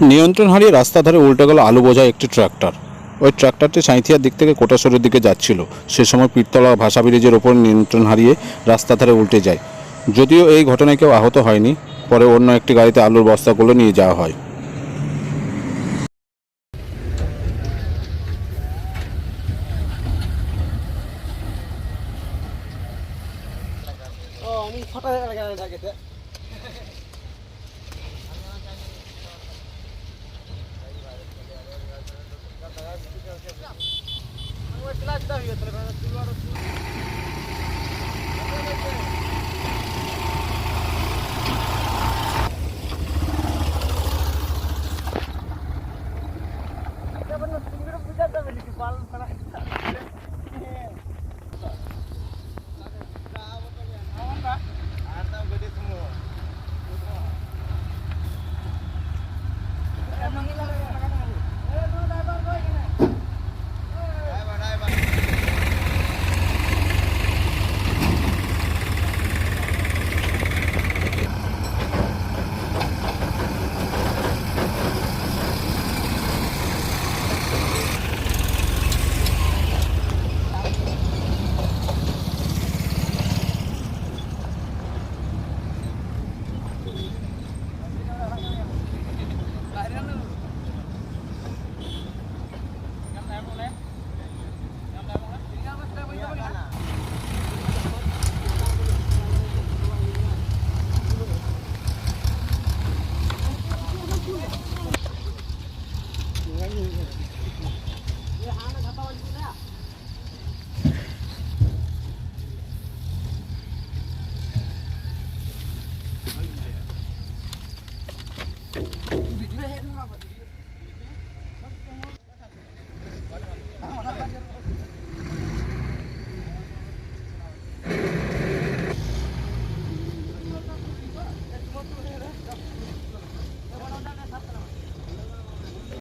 নিয়ন্ত্রণ হারিয়ে রাস্তা ধারে উল্টে গেল আলু বোঝায় একটি ট্রাক্টর। ওই ট্রাক্টরটি সাঁইথিয়ার দিক থেকে কোটাশ্বরের দিকে যাচ্ছিল। সে সময় পীরতলা ভাষা ব্রিজের ওপর নিয়ন্ত্রণ হারিয়ে রাস্তা ধারে উল্টে যায়। যদিও এই ঘটনায় কেউ আহত হয়নি, পরে অন্য একটি গাড়িতে আলুর বস্তাগুলো নিয়ে যাওয়া হয়। Mă, la ce dau eu, trebuie să-ți luar o 哎，你你你，你喊那个保安出来啊！